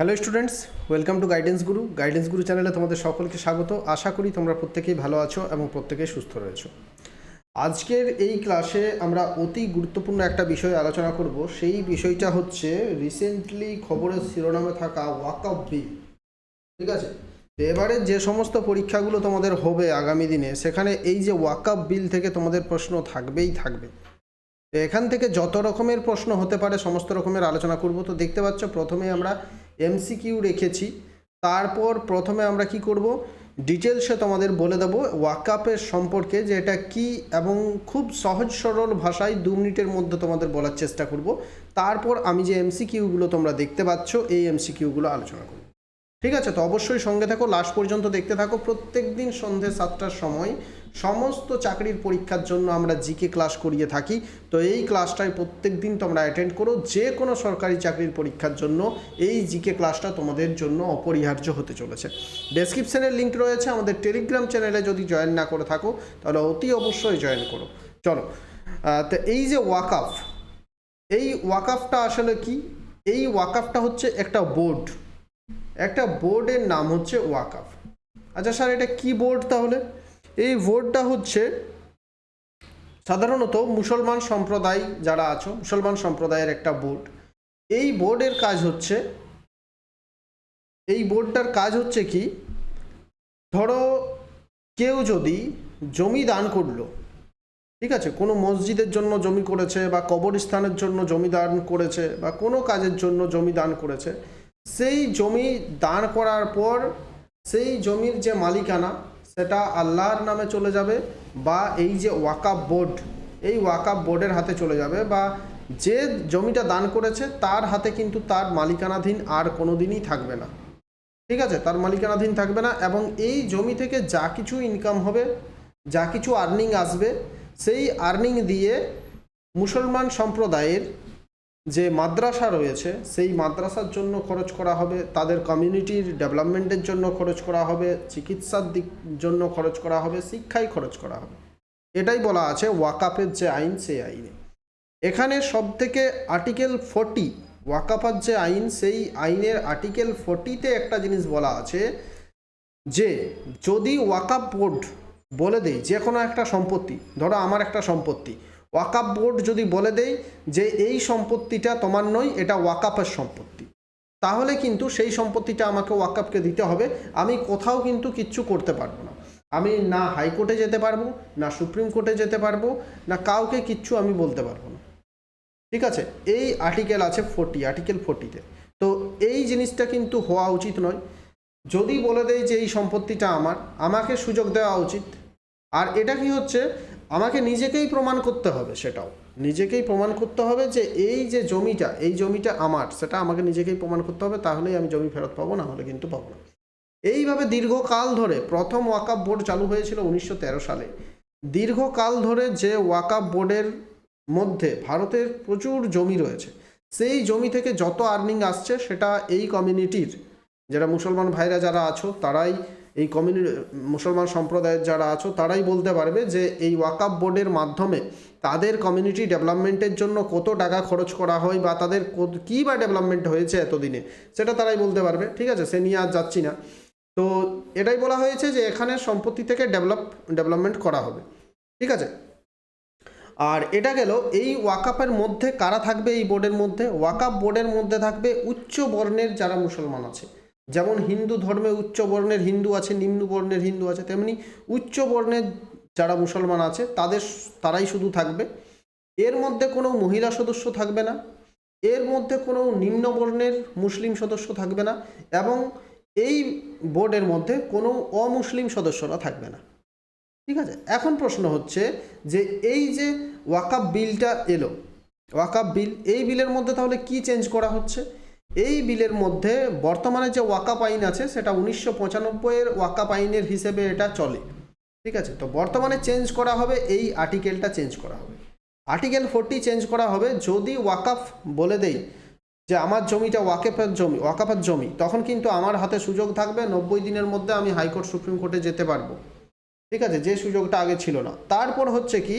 Hello students welcome to guidance Guru guidance Guru চ্যানেলে তোমাদের সকলকে স্বাগত। আশা করি তোমরা প্রত্যেকেই ভালো আছো এবং প্রত্যেকেই সুস্থ রয়েছো। আজকের এই ক্লাসে আমরা অতি গুরুত্বপূর্ণ একটা বিষয় আলোচনা করব। সেই বিষয়টা হচ্ছে রিসেন্টলি খবরের শিরোনামে থাকা ওয়াকআপ বিল ঠিক আছে? এবারে যে সমস্ত পরীক্ষাগুলো তোমাদের হবে আগামী দিনে, সেখানে এই যে ওয়াকআপ বিল থেকে তোমাদের প্রশ্ন থাকবেই থাকবে। এখান থেকে যত রকমের প্রশ্ন হতে পারে, সমস্ত রকমের আলোচনা করব। তো দেখতে পাচ্ছ, প্রথমে আমরা এমসিকিউ রেখেছি। তারপর প্রথমে আমরা কি করব? ডিটেলসে তোমাদের বলে দেবো ওয়াকআপের সম্পর্কে যে এটা কি এবং খুব সহজ সরল ভাষায় দু মিনিটের মধ্যে তোমাদের বলার চেষ্টা করব। তারপর আমি যে এমসিকিউগুলো তোমরা দেখতে পাচ্ছ, এই এমসিকিউগুলো আলোচনা করব। ঠিক আছে? তো অবশ্যই সঙ্গে থাকো, লাস্ট পর্যন্ত দেখতে থাকো। প্রত্যেক দিন সন্ধে সাতটার সময় সমস্ত চাকরির পরীক্ষার জন্য আমরা জিকে ক্লাস করিয়ে থাকি। তো এই ক্লাসটায় প্রত্যেক দিন তোমরা অ্যাটেন্ড করো। যে কোনো সরকারি চাকরির পরীক্ষার জন্য এই জিকে ক্লাসটা তোমাদের জন্য অপরিহার্য হতে চলেছে। ডেসক্রিপশানের লিঙ্ক রয়েছে। আমাদের টেলিগ্রাম চ্যানেলে যদি জয়েন না করে থাকো, তাহলে অতি অবশ্যই জয়েন করো। চলো তো এই যে ওয়াকআফ এই ওয়াকআফটা আসলে কি? এই ওয়াকআফটা হচ্ছে একটা বোর্ড একটা বোর্ডের নাম হচ্ছে ওয়াকআফ আচ্ছা স্যার, এটা কি বোর্ড তাহলে? এই বোর্ডটা হচ্ছে সাধারণত মুসলমান সম্প্রদায় যারা আছো, মুসলমান সম্প্রদায়ের একটা বোর্ড এই বোর্ডের কাজ হচ্ছে, এই বোর্ডটার কাজ হচ্ছে কি? ধরো কেউ যদি জমি দান করল, ঠিক আছে? কোনো মসজিদের জন্য জমি করেছে বা কবরস্থানের জন্য জমি দান করেছে বা কোনো কাজের জন্য জমি দান করেছে, সেই জমি দান করার পর সেই জমির যে মালিকানা সেটা আল্লাহর নামে চলে যাবে বা এই যে ওয়াকাপ বোর্ড, এই ওয়াকাপ বোর্ডের হাতে চলে যাবে বা যে জমিটা দান করেছে তার হাতে কিন্তু তার মালিকানাধীন আর কোনো দিনই থাকবে না। ঠিক আছে? তার মালিকানাধীন থাকবে না এবং এই জমি থেকে যা কিছু ইনকাম হবে, যা কিছু আর্নিং আসবে, সেই আর্নিং দিয়ে মুসলমান সম্প্রদায়ের যে মাদ্রাসা রয়েছে, সেই মাদ্রাসার জন্য খরচ করা হবে, তাদের কমিউনিটির ডেভেলপমেন্টের জন্য খরচ করা হবে, চিকিৎসার দিক জন্য খরচ করা হবে, শিক্ষায় খরচ করা হবে। এটাই বলা আছে ওয়াকাফের যে আইন, সেই আইনে। এখানে সব থেকে আর্টিকেল ফোর্টি ওয়াকাফার যে আইন, সেই আইনের আর্টিকেল ফোর্টিতে একটা জিনিস বলা আছে যে, যদি ওয়াকাপ বোর্ড বলে দেয় যে কোনো একটা সম্পত্তি, ধরো আমার একটা সম্পত্তি ওয়াকাপ বোর্ড যদি বলে দেয় যে এই সম্পত্তিটা তোমার নয়, এটা ওয়াকাপের সম্পত্তি। তাহলে কিন্তু সেই সম্পত্তিটা আমাকে ওয়াকাপকে দিতে হবে। আমি কোথাও কিন্তু কিচ্ছু করতে পারব না। আমি না হাইকোর্টে যেতে পারব, না সুপ্রিম কোর্টে যেতে পারব, না কাউকে কিচ্ছু আমি বলতে পারব না। ঠিক আছে? এই আর্টিকেল আছে ফোর্টি, আর্টিকেল ফোর্টিতে। তো এই জিনিসটা কিন্তু হওয়া উচিত নয়। যদি বলে দেয় যে এই সম্পত্তিটা আমার, আমাকে সুযোগ দেওয়া উচিত। আর এটা কি হচ্ছে? আমাকে নিজেকেই প্রমাণ করতে হবে সেটাও। নিজেকেই প্রমাণ করতে হবে যে এই যে জমিটা, এই জমিটা আমার, সেটা আমাকে নিজেকেই প্রমাণ করতে হবে, তাহলেই আমি জমি ফেরত পাবো, না হলে কিন্তু পাবো না। এইভাবে দীর্ঘকাল ধরে প্রথম ওয়াকাপ বোর্ড চালু হয়েছিল উনিশশো তেরো সালে। দীর্ঘকাল ধরে যে ওয়াকাপ বোর্ডের মধ্যে ভারতের প্রচুর জমি রয়েছে, সেই জমি থেকে যত আর্নিং আসছে, সেটা এই কমিউনিটির, যারা মুসলমান ভাইরা যারা আছো, তারাই এই কমিউনি, মুসলমান সম্প্রদায়ের যারা আছো, তারাই বলতে পারবে যে এই ওয়াকাপ বোর্ডের মাধ্যমে তাদের কমিউনিটি ডেভেলপমেন্টের জন্য কত টাকা খরচ করা হয় বা তাদের কী বা ডেভেলপমেন্ট হয়েছে এতদিনে, সেটা তারাই বলতে পারবে, ঠিক আছে? সে নিয়ে আর যাচ্ছি না। তো এটাই বলা হয়েছে যে এখানে সম্পত্তি থেকে ডেভেলপ, ডেভেলপমেন্ট করা হবে, ঠিক আছে? আর এটা গেল, এই ওয়াকাপের মধ্যে কারা থাকবে এই বোর্ডের মধ্যে? ওয়াকাপ বোর্ডের মধ্যে থাকবে উচ্চ বর্ণের যারা মুসলমান আছে। যেমন হিন্দু ধর্মে উচ্চ বর্ণের হিন্দু আছে, নিম্ন বর্ণের হিন্দু আছে, তেমনি উচ্চ বর্ণের যারা মুসলমান আছে, তাদের তারাই শুধু থাকবে। এর মধ্যে কোনো মহিলা সদস্য থাকবে না, এর মধ্যে কোনো নিম্ন বর্ণের মুসলিম সদস্য থাকবে না, এবং এই বোর্ডের মধ্যে কোনো অমুসলিম সদস্যরা থাকবে না। ঠিক আছে? এখন প্রশ্ন হচ্ছে যে এই যে ওয়াকাপ বিলটা এলো ওয়াকাপ বিল, এই বিলের মধ্যে তাহলে কি চেঞ্জ করা হচ্ছে? এই বিলের মধ্যে বর্তমানে যে ওয়াকাপ আইন আছে, সেটা উনিশশো পঁচানব্বইয়ের ওয়াকাপ আইনের হিসেবে এটা চলে। ঠিক আছে? তো বর্তমানে চেঞ্জ করা হবে, এই আর্টিকেলটা চেঞ্জ করা হবে। আর্টিকেল ফোরটি চেঞ্জ করা হবে, যদি ওয়াকাফ বলে দেই যে আমার জমিটা ওয়াকেফের জমি, ওয়াকাফের জমি, তখন কিন্তু আমার হাতে সুযোগ থাকবে, নব্বই দিনের মধ্যে আমি হাইকোর্ট, সুপ্রিম কোর্টে যেতে পারব। ঠিক আছে? যে সুযোগটা আগে ছিল না। তারপর হচ্ছে কি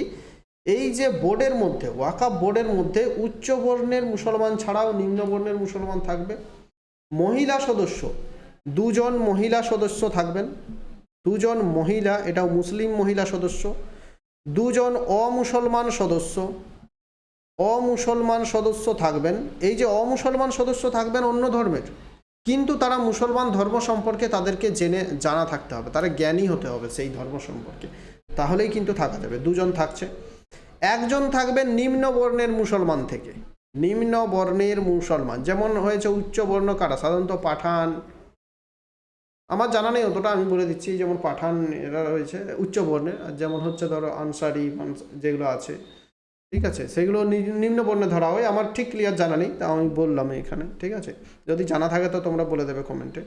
এই যে বোর্ডের মধ্যে ওয়াকাপ বোর্ডের মধ্যে উচ্চ বর্ণের মুসলমান ছাড়াও নিম্ন বর্ণের মুসলমান থাকবে। মহিলা সদস্য, দুজন মহিলা সদস্য থাকবেন। দুজন মহিলা, এটাও মুসলিম মহিলা সদস্য। দুজন অমুসলমান সদস্য অমুসলমান সদস্য থাকবেন। এই যে অমুসলমান সদস্য থাকবেন অন্য ধর্মের, কিন্তু তারা মুসলমান ধর্ম সম্পর্কে তাদেরকে জেনে, জানা থাকতে হবে। তারা জ্ঞানী হতে হবে সেই ধর্ম সম্পর্কে। তাহলেই কিন্তু থাকা যাবে। দুজন থাকছে। একজন থাকবেন নিম্ন বর্ণের মুসলমান থেকে। নিম্ন বর্ণের মুসলমান, যেমন হয়েছে উচ্চ বর্ণ কারা? সাধারণত পাঠান। আমার জানা নেই অতটা, আমি বলে দিচ্ছি, যেমন পাঠান এরা রয়েছে উচ্চ বর্ণের, আর যেমন হচ্ছে ধরো আনসারি যেগুলো আছে, ঠিক আছে? সেগুলো নিম্ন বর্ণে ধরা হয়, আমার ঠিক ক্লিয়ার জানা নেই তা আমি বললাম এখানে, ঠিক আছে? যদি জানা থাকে তো তোমরা বলে দেবে কমেন্টে।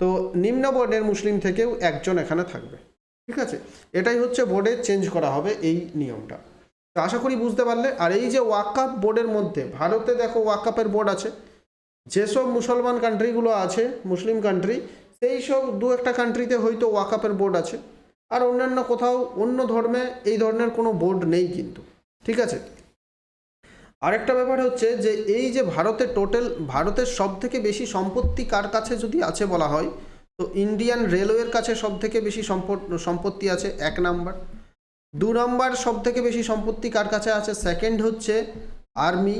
তো নিম্ন বর্ণের মুসলিম থেকেও একজন এখানে থাকবে, ঠিক আছে? এটাই হচ্ছে বোর্ডে চেঞ্জ করা হবে এই নিয়মটা। তো আশা করি বুঝতে পারলে। আর এই যে ওয়াকাপ বোর্ডের মধ্যে, ভারতে দেখো ওয়াকাপের বোর্ড আছে। যেসব মুসলমান কান্ট্রিগুলো আছে, মুসলিম কান্ট্রি, সেই সব দু একটা কান্ট্রিতে হয়তো ওয়াকাপের বোর্ড আছে। আর অন্যান্য কোথাও অন্য ধর্মে এই ধরনের কোনো বোর্ড নেই কিন্তু। ঠিক আছে? আরেকটা ব্যাপার হচ্ছে যে, এই যে ভারতে টোটাল ভারতের সব থেকে বেশি সম্পত্তি কার কাছে যদি আছে বলা হয়, তো ইন্ডিয়ান রেলওয়ের কাছে সব থেকে বেশি সম্পত্তি আছে, এক নাম্বার। দু নম্বর সব থেকে বেশি সম্পত্তি কার কাছে আছে? সেকেন্ড হচ্ছে আর্মি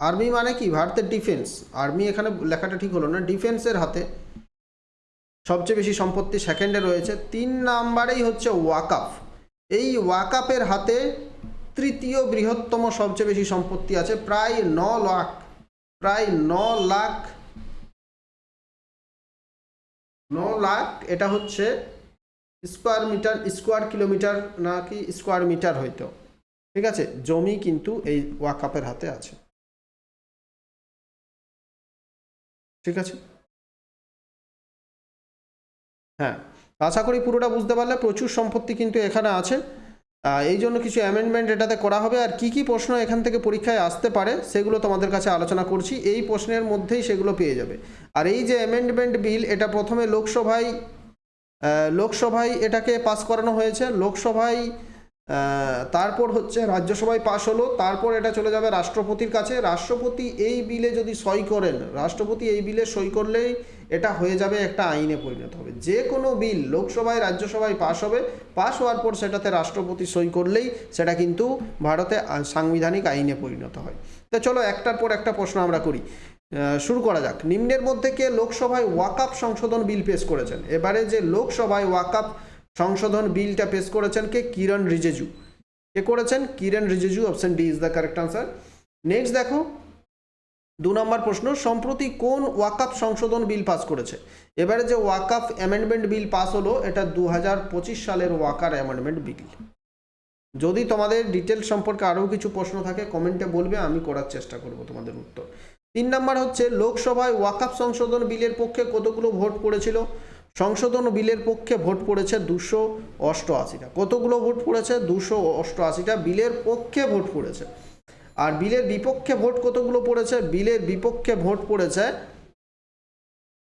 আর্মি মানে কি? ভারতের ডিফেন্স আর্মি এখানে লেখাটা ঠিক হলো না। ডিফেন্সের হাতে সবচেয়ে বেশি সম্পত্তি সেকেন্ডে রয়েছে। তিন নাম্বারেই হচ্ছে ওয়াকাফ। এই ওয়াকাফের হাতে তৃতীয় বৃহত্তম সবচেয়ে বেশি সম্পত্তি আছে, প্রায় ন লাখ, প্রায় ন লাখ ন লাখ, এটা হচ্ছে স্কোয়ার মিটার, স্কোয়ার কিলোমিটার নাকি স্কোয়ার মিটার হয়তো। ঠিক আছে? জমি কিন্তু এই ওয়াকাপের হাতে আছে। ঠিক আছে? হ্যাঁ আশা করি পুরোটা বুঝতে পারলে। প্রচুর সম্পত্তি কিন্তু এখানে আছে। এই জন্য কিছু অ্যামেন্ডমেন্ট এটাতে করা হবে। আর কি কি প্রশ্ন এখান থেকে পরীক্ষায় আসতে পারে, সেগুলো তোমাদের কাছে আলোচনা করছি। এই প্রশ্নের মধ্যেই সেগুলো পেয়ে যাবে। আর এই যে অ্যামেন্ডমেন্ট বিল এটা প্রথমে লোকসভায় লোকসভায় এটাকে পাস করানো হয়েছে। লোকসভায় তারপর হচ্ছে রাজ্যসভায় পাশ হলো। তারপর এটা চলে যাবে রাষ্ট্রপতির কাছে। রাষ্ট্রপতি এই বিলে যদি সই করেন, রাষ্ট্রপতি এই বিলে সই করলেই এটা হয়ে যাবে একটা আইনে পরিণত হবে। যে কোনো বিল লোকসভায়, রাজ্যসভায় পাশ হবে। পাশ হওয়ার পর সেটাতে রাষ্ট্রপতি সই করলেই সেটা কিন্তু ভারতে সাংবিধানিক আইনে পরিণত হয়। তো চলো একটার পর একটা প্রশ্ন আমরা করি। শুরু করা যাক। নিম্নের মধ্যে কে লোকসভায় ওয়াকাপ সংশোধন বিল পেশ করেছেন? এবারে যে লোকসভায় ওয়াকাপ সংশোধন বিলটা পেশ করেছেন কে? কিরণ রিজেজু। কে করেছেন? Kiran Rijiju option D is the correct answer next দেখো, দু নম্বর প্রশ্ন, সম্প্রতি কোন ওয়াকাপ সংশোধন বিল পাস করেছে? এবারে যে ওয়াকাপ অ্যামেন্ডমেন্ট বিল পাস হলো, এটা দু হাজার পঁচিশ সালের ওয়াকার অ্যামেন্ডমেন্ট বিল। যদি তোমাদের ডিটেল সম্পর্কে আরও কিছু প্রশ্ন থাকে কমেন্টে বলবে, আমি করার চেষ্টা করব তোমাদের উত্তর। তিন নম্বর হচ্ছে, লোকসভায় ওয়াকাপ সংশোধন বিলের পক্ষে কতগুলো ভোট পড়েছিল? সংশোধন বিলের পক্ষে ভোট পড়েছে দুশো অষ্টআশিটা। কতগুলো ভোট পড়েছে? দুশো অষ্টআশিটা। বিলের পক্ষে ভোট পড়েছে। আর বিলের বিপক্ষে ভোট কতগুলো পড়েছে? বিলের বিপক্ষে ভোট পড়েছে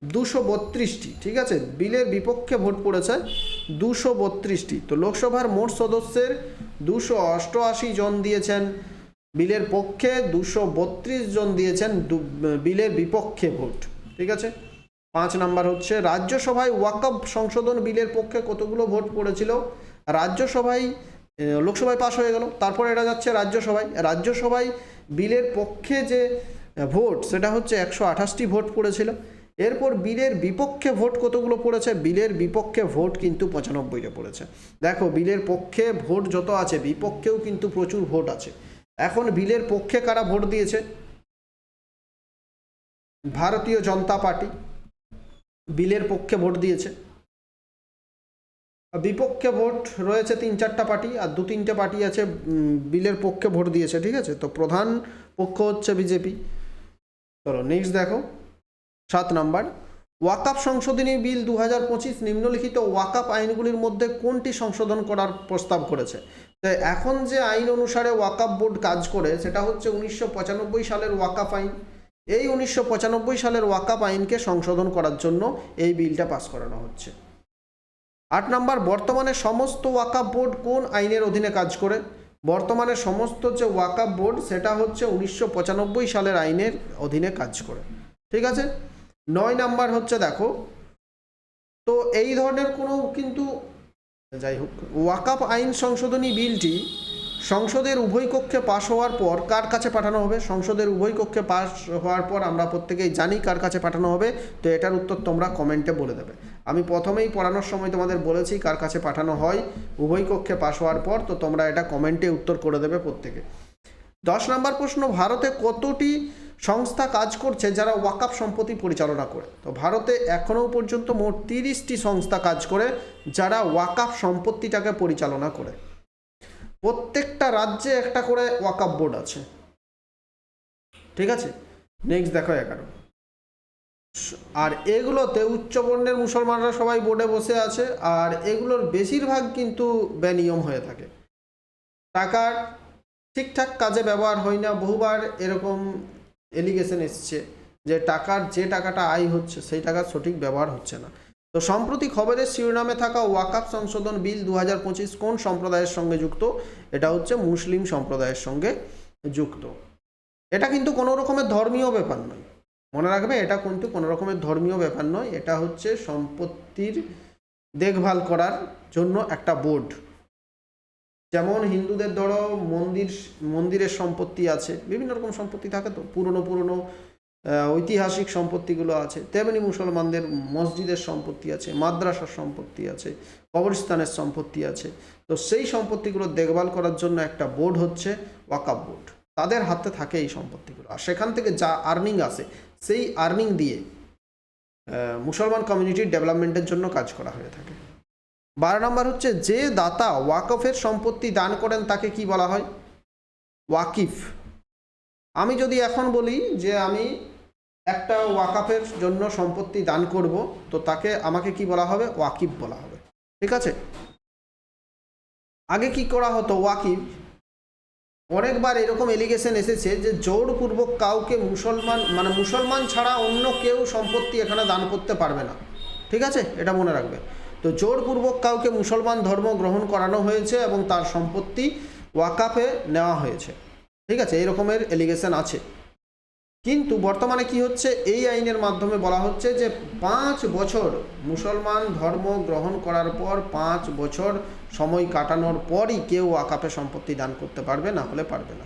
দুশো বত্রিশটি, ঠিক আছে? বিলের বিপক্ষে ভোট পড়েছে দুশো বত্রিশটি। তো লোকসভার মোট সদস্যের দুশো অষ্টআশি জন দিয়েছেন বিলের পক্ষে দুশো বত্রিশ জন দিয়েছেন বিলের বিপক্ষে ভোট। ঠিক আছে? পাঁচ নাম্বার হচ্ছে, রাজ্যসভায় ওয়াকআপ সংশোধন বিলের পক্ষে কতগুলো ভোট পড়েছিল? রাজ্যসভায় লোকসভায় পাশ হয়ে গেল, তারপরে এটা যাচ্ছে রাজ্যসভায়। রাজ্যসভায় বিলের পক্ষে যে ভোট, সেটা হচ্ছে একশো আঠাশটি ভোট পড়েছিল। এরপর বিলের বিপক্ষে ভোট কতগুলো পড়েছে? বিলের বিপক্ষে ভোট কিন্তু পঁচানব্বইটা পড়েছে। দেখো, বিলের পক্ষে ভোট যত আছে, বিপক্ষেও কিন্তু প্রচুর ভোট আছে। এখন বিলের পক্ষে কারা ভোট দিয়েছে? ভারতীয় জনতা পার্টি বিলের পক্ষে ভোট দিয়েছে। বিপক্ষে ভোট রয়েছে তিন চারটা পার্টি আর দু তিনটে পার্টি আছে বিলের পক্ষে ভোট দিয়েছে, ঠিক আছে? তো প্রধান পক্ষ হচ্ছে বিজেপি। চলো নেক্সট দেখো। সাত নম্বর। ওয়াকাপ সংশোধনী বিল দু হাজার পঁচিশ নিম্নলিখিত ওয়াকাপ আইনগুলির মধ্যে কোনটি সংশোধন করার প্রস্তাব করেছে? এখন যে আইন অনুসারে ওয়াকাপ বোর্ড কাজ করে, সেটা হচ্ছে উনিশশো পঁচানব্বই সালের ওয়াকাপ আইন। এই উনিশশো পঁচানব্বই সালের ওয়াকাপ আইনকে সংশোধন করার জন্য এই বিলটা পাস করানো হচ্ছে। আট নম্বর, বর্তমানে সমস্ত ওয়াকাপ বোর্ড কোন আইনের অধীনে কাজ করে? বর্তমানে সমস্ত যে ওয়াকাপ বোর্ড, সেটা হচ্ছে উনিশশো পঁচানব্বই সালের আইনের অধীনে কাজ করে। ঠিক আছে? নয় নাম্বার হচ্ছে, দেখো, তো এই ধরনের কোনো কিন্তু যাই হোক ওয়াকাপ আইন সংশোধনী বিলটি সংসদের উভয় কক্ষে পাশ হওয়ার পর কার কাছে পাঠানো হবে? সংসদের উভয় কক্ষে পাশ হওয়ার পর আমরা প্রত্যেকেই জানি কার কাছে পাঠানো হবে। তো এটার উত্তর তোমরা কমেন্টে বলে দেবে। আমি প্রথমেই পড়ানোর সময় তোমাদের বলেছি কার কাছে পাঠানো হয়। উভয় কক্ষে পাশ হওয়ার পর তো তোমরা এটা কমেন্টে উত্তর করে দেবে প্রত্যেকে। দশ নম্বর প্রশ্ন, ভারতে কতটি সংস্থা কাজ করছে যারা ওয়াকাপ সম্পত্তি পরিচালনা করে? তো ভারতে এখনও পর্যন্ত মোট তিরিশটি সংস্থা কাজ করে যারা ওয়াকাপ সম্পত্তিটাকে পরিচালনা করে। প্রত্যেকটা রাজ্যে একটা করে ওয়াকাপ বোর্ড আছে। ঠিক আছে? নেক্সট দেখো এগারো। আর এগুলোতে উচ্চবর্ণের মুসলমানরা সবাই বোর্ডে বসে আছে, আর এগুলোর বেশিরভাগ কিন্তু বেনিয়ম হয়ে থাকে। টাকার ঠিকঠাক কাজে ব্যবহার হয় না। বহুবার এরকম এলিগেশন এসছে যে টাকার যে টাকাটা আয় হচ্ছে, সেই টাকার সঠিক ব্যবহার হচ্ছে না। তো সম্প্রতি খবরের শিরোনামে থাকা ওয়াকাপ সংশোধন বিল দু হাজার পঁচিশ কোন সম্প্রদায়ের সঙ্গে যুক্ত? এটা হচ্ছে মুসলিম সম্প্রদায়ের সঙ্গে যুক্ত। এটা কিন্তু কোনো রকমের ধর্মীয় ব্যাপার নয়। মনে রাখবে, এটা কিন্তু কোনো রকমের ধর্মীয় ব্যাপার নয়। এটা হচ্ছে সম্পত্তির দেখভাল করার জন্য একটা বোর্ড। যেমন হিন্দুদের ধরো মন্দির, মন্দিরের সম্পত্তি আছে, বিভিন্ন রকম সম্পত্তি থাকে তো, পুরনো পুরনো ঐতিহাসিক সম্পত্তিগুলো আছে, তেমনি মুসলমানদের মসজিদের সম্পত্তি আছে, মাদ্রাসার সম্পত্তি আছে, কবরস্থানের সম্পত্তি আছে। তো সেই সম্পত্তিগুলো দেখভাল করার জন্য একটা বোর্ড হচ্ছে ওয়াকাপ বোর্ড। তাদের হাতে থাকে এই সম্পত্তিগুলো। আর সেখান থেকে যা আর্নিং আসে, সেই আর্নিং দিয়ে মুসলমান কমিউনিটির ডেভেলপমেন্টের জন্য কাজ করা হয়ে থাকে। বারো নম্বর হচ্ছে, যে দাতা ওয়াকফের সম্পত্তি দান করেন তাকে কি বলা হয়? ওয়াকিফ। আমি যদি এখন বলি যে আমি একটা ওয়াকাফের জন্য সম্পত্তি দান করব, তো তাকে আমাকে কি বলা হবে? ওয়াকিফ বলা হবে। ঠিক আছে? আগে কি করা হতো ওয়াকিফ? অনেকবার এরকম এলিগেশন এসেছে যে জোরপূর্বক কাউকে মুসলমান মানে মুসলমান ছাড়া অন্য কেউ সম্পত্তি এখানে দান করতে পারবে না। ঠিক আছে? এটা মনে রাখবে। তো জোরপূর্বক কাউকে মুসলমান ধর্ম গ্রহণ করানো হয়েছে এবং তার সম্পত্তি ওয়াকাফে নেওয়া হয়েছে। ঠিক আছে, এই রকমের এলিগেশন আছে। কিন্তু বর্তমানে কি হচ্ছে? এই আইনের মাধ্যমে বলা হচ্ছে যে পাঁচ বছর মুসলমান ধর্ম গ্রহণ করার পর পাঁচ বছর সময় কাটানোর পরই কেউ ওয়াকাফে সম্পত্তি দান করতে পারবে, না হলে পারবে না।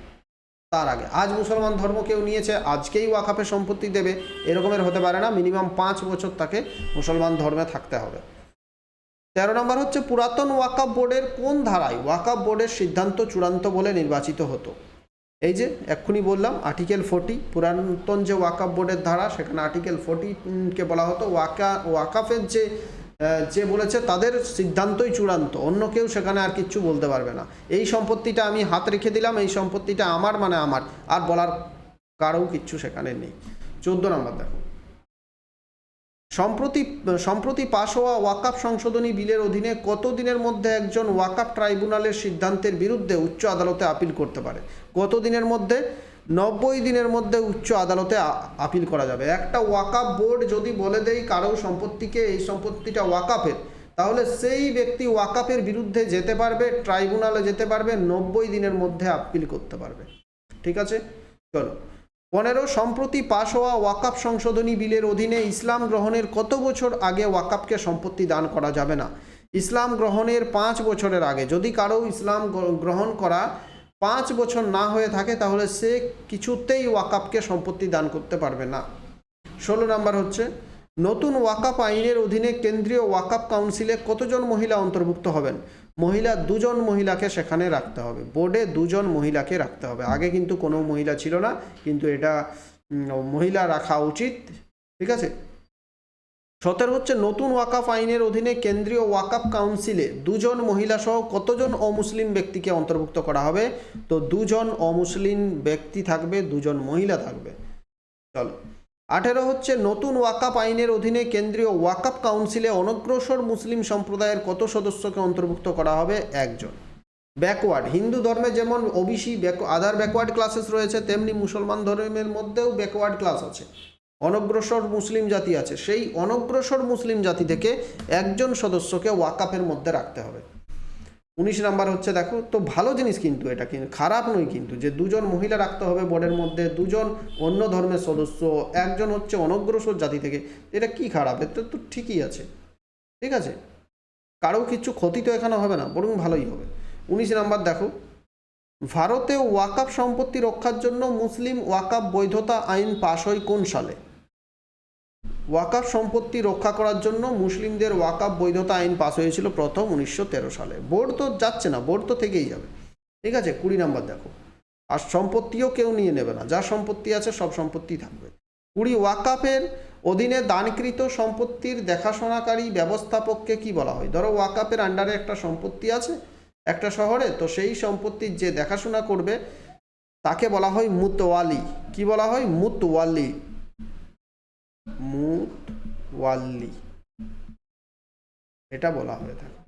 তার আগে, আজ মুসলমান ধর্ম কেউ নিয়েছে, আজকেই ওয়াকাফে সম্পত্তি দেবে, এরকমের হতে পারে না। মিনিমাম পাঁচ বছর তাকে মুসলমান ধর্মে থাকতে হবে। তেরো নম্বর হচ্ছে পুরাতন ওয়াকাফ বোর্ডের কোন ধারায় ওয়াকাফ বোর্ডের সিদ্ধান্ত চূড়ান্ত বলে নির্বাচিত হতো? এই যে, এক্ষুনি বললাম, আর্টিকেল ফোর্টি, পুরাতন যে ওয়াকাফ বোর্ডের ধারা, সেখানে আর্টিকেল ফোর্টিকে বলা হতো, ওয়াকা ওয়াকাফের যে যে বলেছে, তাদের সিদ্ধান্তই চূড়ান্ত। অন্য কেউ সেখানে আর কিচ্ছু বলতে পারবে না। এই সম্পত্তিটা আমি হাত রেখে দিলাম, এই সম্পত্তিটা আমার মানে আমার, আর বলার কারও কিচ্ছু সেখানে নেই। চোদ্দ নম্বর দেখো। সম্প্রতি সম্প্রতি পাশ হওয়া ওয়াকাপ সংশোধনী বিলের অধীনে কত দিনের মধ্যে একজন ওয়াকাপ ট্রাইব্যুনালের সিদ্ধান্তের বিরুদ্ধে উচ্চ আদালতে আপিল করতে পারে? কত দিনের মধ্যে? নব্বই দিনের মধ্যে উচ্চ আদালতে আপিল করা যাবে। একটা ওয়াকাপ বোর্ড যদি বলে দেয় কারও সম্পত্তিকে এই সম্পত্তিটা ওয়াকাপের তাহলে সেই ব্যক্তি ওয়াকাপের বিরুদ্ধে যেতে পারবে, ট্রাইব্যুনালে যেতে পারবে, নব্বই দিনের মধ্যে আপিল করতে পারবে। ঠিক আছে? চলো। পনেরো, সম্প্রতি পাশ হওয়া ওয়াকাপ সংশোধনী বিলের অধীনে ইসলাম গ্রহণের কত বছর আগে ওয়াকাপকে সম্পত্তি দান করা যাবে না? ইসলাম গ্রহণের পাঁচ বছরের আগে। যদি কারও ইসলাম গ্রহণ করা পাঁচ বছর না হয়ে থাকে, তাহলে সে কিছুতেই ওয়াকাপকে সম্পত্তি দান করতে পারবে না। ষোলো নাম্বার হচ্ছে নতুন ওয়াকাপ আইনের অধীনে কেন্দ্রীয় ওয়াকাপ কাউন্সিলে কতজন মহিলা অন্তর্ভুক্ত হবেন? মহিলা দুজন মহিলাকে সেখানে রাখতে হবে। বোর্ডে দুজন মহিলাকে রাখতে হবে। আগে কিন্তু কোনো মহিলা ছিল না, কিন্তু এটা মহিলা রাখা উচিত, ঠিক আছে? সতেরো হচ্ছে নতুন ওয়াকাফ আইনের অধীনে কেন্দ্রীয় ওয়াকাফ কাউন্সিলে দুজন মহিলা সহ কতজন অমুসলিম ব্যক্তিকে অন্তর্ভুক্ত করা হবে? তো দুজন অমুসলিম ব্যক্তি থাকবে, দুজন মহিলা থাকবে। চলো। আঠেরো হচ্ছে নতুন ওয়াকাপ আইনের অধীনে কেন্দ্রীয় ওয়াকাপ কাউন্সিলে অনগ্রসর মুসলিম সম্প্রদায়ের কত সদস্যকে অন্তর্ভুক্ত করা হবে? একজন। ব্যাকওয়ার্ড। হিন্দু ধর্মে যেমন ওবিসি আদার ব্যাকওয়ার্ড ক্লাসেস রয়েছে, তেমনি মুসলমান ধর্মের মধ্যেও ব্যাকওয়ার্ড ক্লাস আছে। অনগ্রসর মুসলিম জাতি আছে। সেই অনগ্রসর মুসলিম জাতি থেকে একজন সদস্যকে ওয়াকাপের মধ্যে রাখতে হবে। উনিশ নাম্বার হচ্ছে, দেখো, তো ভালো জিনিস কিন্তু এটা কিন্তু, খারাপ নয় কিন্তু। যে দুজন মহিলা রাখতে হবে বোর্ডের মধ্যে, দুজন অন্য ধর্মের সদস্য, একজন হচ্ছে অনগ্রসর জাতি থেকে, এটা কি খারাপ? এটা তো ঠিকই আছে। ঠিক আছে? কারও কিছু ক্ষতি তো এখানে হবে না, বরং ভালোই হবে। উনিশ নাম্বার, দেখো, ভারতে ওয়াকাপ সম্পত্তি রক্ষার জন্য মুসলিম ওয়াকাপ বৈধতা আইন পাশ হয় কোন সালে? ওয়াকাফ সম্পত্তি রক্ষা করার জন্য মুসলিমদের ওয়াকাফ বৈধতা আইন পাস হয়েছিল প্রথম উনিশশো তেরো সালে। বোর্ড তো যাচ্ছে না, বোর্ড তো থেকেই যাবে। ঠিক আছে, কুড়ি নাম্বার দেখো। আর সম্পত্তিও কেউ নিয়ে নেবে না, যা সম্পত্তি আছে সব সম্পত্তি থাকবে। কুড়ি, ওয়াকাফের অধীনে দানকৃত সম্পত্তির দেখাশোনাকারী ব্যবস্থাপককে কি বলা হয়? ধরো ওয়াকাফের আন্ডারে একটা সম্পত্তি আছে, একটা শহরে, তো সেই সম্পত্তির যে দেখাশোনা করবে, তাকে বলা হয় মুতওয়ালি। কি বলা হয়? মুতওয়ালি। মুতওয়াল্লি এটা বলা হয়ে থাকে।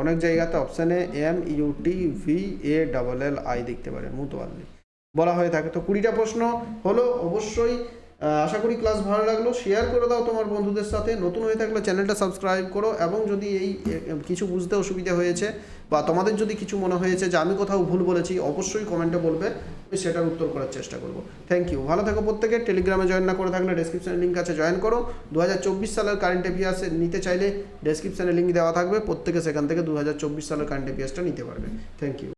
অনেক জায়গাতে অপশানে M U T V A double L I দেখতে পারেন মুতওয়াল্লি বলা হয়ে থাকে। তো কুড়িটা প্রশ্ন হলো, অবশ্যই আশা করি ক্লাস ভালো লাগল। শেয়ার করে দাও তোমার বন্ধুদের সাথে। নতুন হয়ে থাকলে চ্যানেলটা সাবস্ক্রাইব করো এবং যদি এই কিছু বুঝতে অসুবিধা হয়েছে বা তোমাদের যদি কিছু মনে হয়েছে যে আমি কোথাও ভুল বলেছি, অবশ্যই কমেন্টে বলবে। আমি সেটার উত্তর করার চেষ্টা করব। থ্যাংক ইউ ভালো থাকো প্রত্যেকে। টেলিগ্রামে জয়েন না করে থাকলে ডেসক্রিপশনে লিঙ্ক আছে জয়েন করো। দু হাজার চব্বিশ সালের কারেন্ট অ্যাফেয়ার্স নিতে চাইলে ডেসক্রিপশনে লিঙ্ক দেওয়া থাকবে। প্রত্যেকে সেখান থেকে দু হাজার চব্বিশ সালের কারেন্ট অ্যাফেয়ার্সটা নিতে পারবে। Thank you